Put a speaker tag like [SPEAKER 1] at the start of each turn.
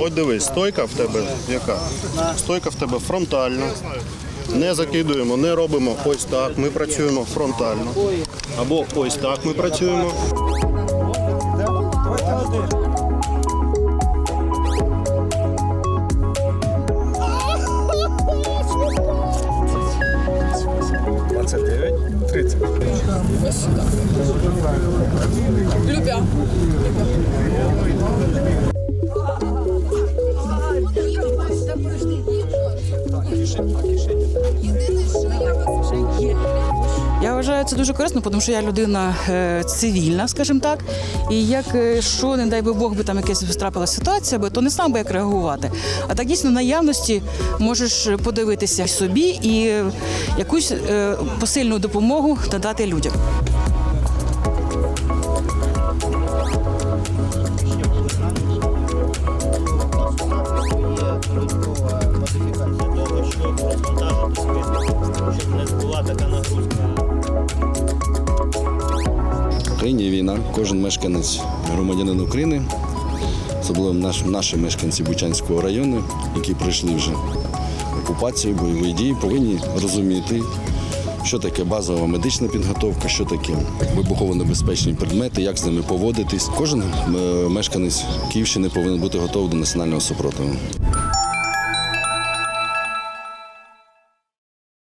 [SPEAKER 1] от дивись, стойка в тебе яка? Стойка в тебе фронтальна. Не закидуємо, не робимо ось так. Ми працюємо фронтально. Або ось так ми працюємо.
[SPEAKER 2] Любя.
[SPEAKER 3] Я вважаю це дуже корисно, тому що я людина е, цивільна, скажімо так. І як е, що, не дай би Бог, би там якась трапилася ситуація, то не знав би, як реагувати. А так дійсно наявності можеш подивитися собі і якусь е, посильну допомогу надати людям.
[SPEAKER 4] додаткова модифікація
[SPEAKER 5] Україні війна. Кожен мешканець громадянин України, особливо наш, наші мешканці Бучанського району, які пройшли вже окупацію, бойові дії, повинні розуміти, що таке базова медична підготовка, що таке вибухово-небезпечні предмети, як з ними поводитись. Кожен е, мешканець Київщини повинен бути готовий до національного супротиву.